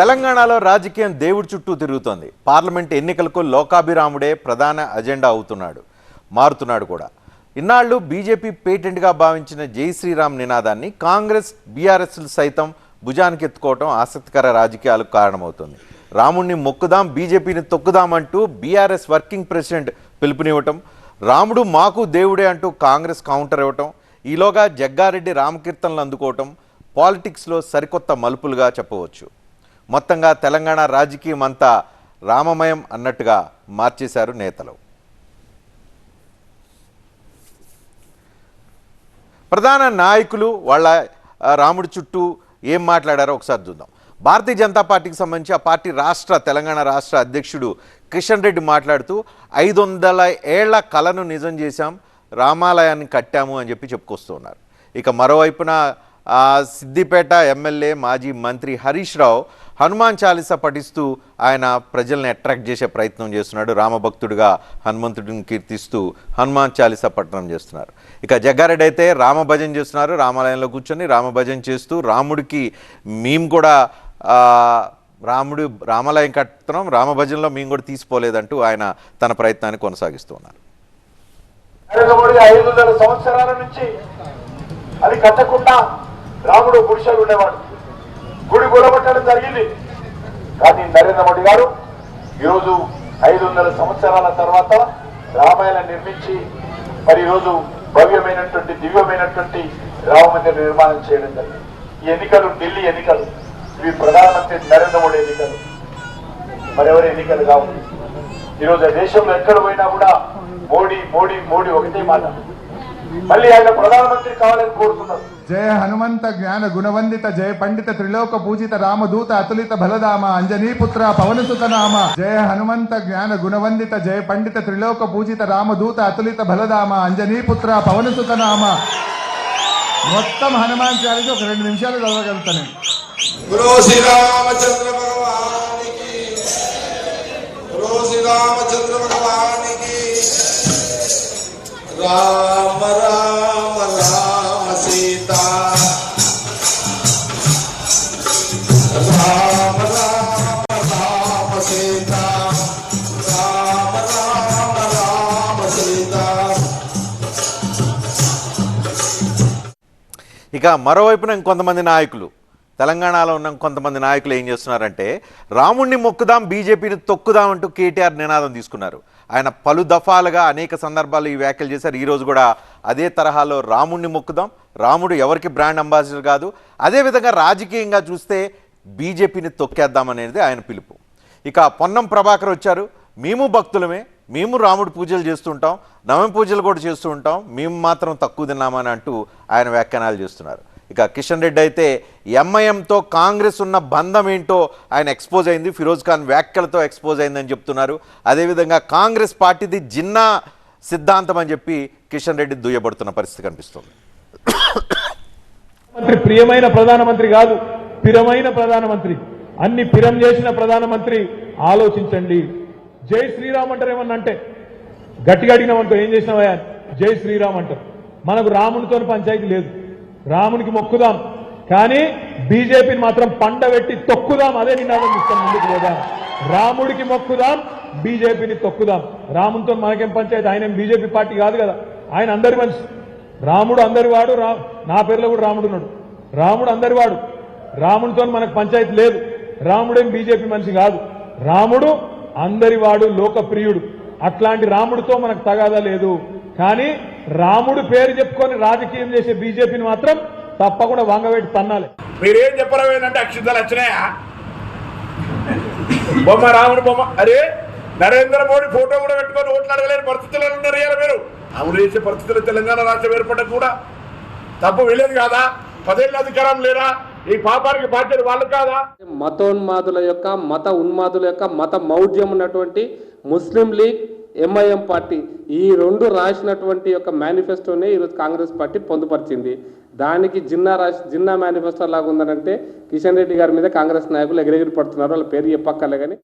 తెలంగాణలో రాజకీయం దేవుడి చుట్టూ తిరుగుతోంది. పార్లమెంట్ ఎన్నికలకు లోకాభిరాముడే ప్రధాన అజెండా అవుతున్నాడు. మారుతున్నాడు కూడా. ఇన్నాళ్ళు బీజేపీ పేటెంట్గా భావించిన జై శ్రీరామ్ నినాదాన్ని కాంగ్రెస్ బీఆర్ఎస్లు సైతం భుజానికి ఎత్తుకోవడం ఆసక్తికర రాజకీయాలకు కారణమవుతుంది. రాముణ్ణి మొక్కుదాం బీజేపీని తొక్కుదాం అంటూ బీఆర్ఎస్ వర్కింగ్ ప్రెసిడెంట్ పిలుపునివ్వటం రాముడు మాకు దేవుడే అంటూ కాంగ్రెస్ కౌంటర్ ఇవ్వటం ఈలోగా జగ్గారెడ్డి రామకీర్తనలు అందుకోవటం పాలిటిక్స్లో సరికొత్త మలుపులుగా చెప్పవచ్చు. మొత్తంగా తెలంగాణ రాజకీయం అంతా రామమయం అన్నట్టుగా మార్చేశారు నేతలు. ప్రధాన నాయకులు వాళ్ళ రాముడి చుట్టూ ఏం మాట్లాడారో ఒకసారి చూద్దాం. భారతీయ జనతా పార్టీకి సంబంధించి ఆ పార్టీ రాష్ట్ర తెలంగాణ రాష్ట్ర అధ్యక్షుడు కిషన్ రెడ్డి మాట్లాడుతూ ఐదు వందల ఏళ్ళ కళను నిజం చేశాం రామాలయాన్ని కట్టాము అని చెప్పి చెప్పుకొస్తున్నారు ఇక మరోవైపున సిద్దిపేట ఎమ్మెల్యే మాజీ మంత్రి హరీష్ రావు హనుమాన్ చాలీస పఠిస్తూ ఆయన ప్రజల్ని అట్రాక్ట్ చేసే ప్రయత్నం చేస్తున్నాడు. రామభక్తుడిగా హనుమంతుడిని కీర్తిస్తూ హనుమాన్ చాలీస పఠనం చేస్తున్నారు. ఇక జగ్గారెడ్డి అయితే రామభజన చేస్తున్నారు. రామాలయంలో కూర్చొని రామభజన చేస్తూ రాముడికి మేము కూడా రాముడు రామాలయం కట్టడం రామభజనలో మేము కూడా తీసుకోలేదంటూ ఆయన తన ప్రయత్నాన్ని కొనసాగిస్తూ ఉన్నారు. నరేంద్ర మోడీ సంవత్సరాల నుంచి అది కట్టకుండా రాముడు గుడిసెలు ఉండేవాడు. గుడి కూలగొట్టడం జరిగింది. కానీ నరేంద్ర మోడీ గారు ఈరోజు ఐదు వందల సంవత్సరాల తర్వాత రామాయణం నిర్మించి మరి ఈరోజు భవ్యమైనటువంటి దివ్యమైనటువంటి రామమందిర నిర్మాణం చేయడం జరిగింది. ఈ ఎన్నికలు ఢిల్లీ ఎన్నికలు ఇవి ప్రధానమంత్రి నరేంద్ర మోడీ ఎన్నికలు. మరెవరి ఎన్నికలు కావు. ఈరోజు దేశంలో ఎక్కడ పోయినా కూడా మోడీ మోడీ మోడీ ఒకటే మాట. మళ్ళీ ఆయన ప్రధానమంత్రి కావాలని కోరుతున్నారు. జయ హనుమంత జ్ఞాన గుణవందిత జయ పండిత త్రిలోక పూజిత రామదూత అతులిత బలదామ అంజనీపుత్ర పవనసుతనామ. జయ హనుమంత జ్ఞాన గుణవందిత జయ పండిత త్రిలోక పూజిత రామదూత అతులిత బలదామ అంజనీపుత్ర పవనసుతనామ. మొత్తం హనుమాన్ చాలీస ఒక రెండు నిమిషాలు చదవగలుగుతాను. రామ రామ. ఇక మరోవైపున ఇంకొంతమంది నాయకులు. తెలంగాణలో ఉన్న కొంతమంది నాయకులు ఏం చేస్తున్నారంటే రాముణ్ణి మొక్కుదాం బీజేపీని తొక్కుదాం అంటూ కేటీఆర్ నినాదం తీసుకున్నారు. ఆయన పలు దఫాలుగా అనేక సందర్భాలు ఈ వ్యాఖ్యలు చేశారు. ఈరోజు కూడా అదే తరహాలో రాముణ్ణి మొక్కుదాం. రాముడు ఎవరికి బ్రాండ్ అంబాసిడర్ కాదు. అదేవిధంగా రాజకీయంగా చూస్తే బీజేపీని తొక్కేద్దామనేది ఆయన పిలుపు. ఇక పొన్నం ప్రభాకర్ వచ్చారు. మేము భక్తులమే. మేము రాముడు పూజలు చేస్తుంటాం నవమి పూజలు కూడా చేస్తూ ఉంటాం మేము మాత్రం తక్కువ తిన్నామని అంటూ ఆయన వ్యాఖ్యానాలు చేస్తున్నారు. ఇక కిషన్ రెడ్డి అయితే ఎంఐఎంతో కాంగ్రెస్ ఉన్న బంధం ఏంటో ఆయన ఎక్స్పోజ్ అయింది ఫిరోజ్ ఖాన్ వ్యాఖ్యలతో ఎక్స్పోజ్ అయిందని చెప్తున్నారు. అదేవిధంగా కాంగ్రెస్ పార్టీది జిన్నా సిద్ధాంతం అని చెప్పి కిషన్ రెడ్డి దుయ్యబడుతున్న పరిస్థితి కనిపిస్తుంది. మంత్రి ప్రియమైన ప్రధానమంత్రి కాదు పిరమైన ప్రధానమంత్రి. అన్ని పిరం చేసిన ప్రధానమంత్రి ఆలోచించండి. జై శ్రీరామ్ అంటారు ఏమన్నా అంటే? గట్టిగా అడిగినామంటూ ఏం చేసినావయ్యా? జై శ్రీరామ్ అంటారు. మనకు రామునితో పంచాయతీ లేదు. రామునికి మొక్కుదాం. కానీ బీజేపీని మాత్రం పండబెట్టి తొక్కుదాం. అదే నినాదం ఇస్తాం ముందుకు పోదాం. రాముడికి మొక్కుదాం బీజేపీని తొక్కుదాం. రామునితో మనకేం పంచాయతీ? ఆయన బీజేపీ పార్టీ కాదు కదా. ఆయన అందరి మనిషి. రాముడు అందరి వాడు రా నా పేరులో కూడా రాముడు ఉన్నాడు. రాముడు అందరి వాడు. రాముడితో మనకు పంచాయతీ లేదు. రాముడేం బీజేపీ మనిషి కాదు. రాముడు అందరి వాడు లోకప్రియుడు. అట్లాంటి రాముడితో మనకు తగాదా లేదు. కానీ రాముడు పేరు చెప్పుకొని రాజకీయం చేసే బీజేపీని మాత్రం తప్పకుండా వంగవేటి తన్నాలి. మీరేం చెప్పరవేనంటే అక్షింతలు వచ్చినాయా? బొమ్మ రాముడు బొమ్మ. అరే నరేంద్ర మోడీ ఫోటో కూడా పెట్టుకొని ఓట్లు అడగలేని పరిస్థితుల్లో ఉన్నారు ఇవాళ మీరు. అమలు చేసే పరిస్థితులు తెలంగాణ రాష్ట్రం ఏర్పడడం కూడా తప్పు వీలేదు కాదా? పదేళ్ళ అధికారం లేరా? ఈ పాపానికి బాధ్యత వాళ్ళు కాదా? మతోన్మాదుల యొక్క మత ఉన్మాదుల యొక్క మత మౌఢ్యం ఉన్నటువంటి ముస్లిం లీగ్ ఎంఐఎం పార్టీ ఈ రెండు రాసినటువంటి యొక్క మేనిఫెస్టోనే ఈరోజు కాంగ్రెస్ పార్టీ పొందుపరిచింది. దానికి జిన్నా రాసి జిన్నా మేనిఫెస్టో లాగా ఉందనంటే కిషన్ రెడ్డి గారి మీద కాంగ్రెస్ నాయకులు ఎగిరెగిరి పడుతున్నారు. వాళ్ళ పేరు చెప్పక్కర్లే కానీ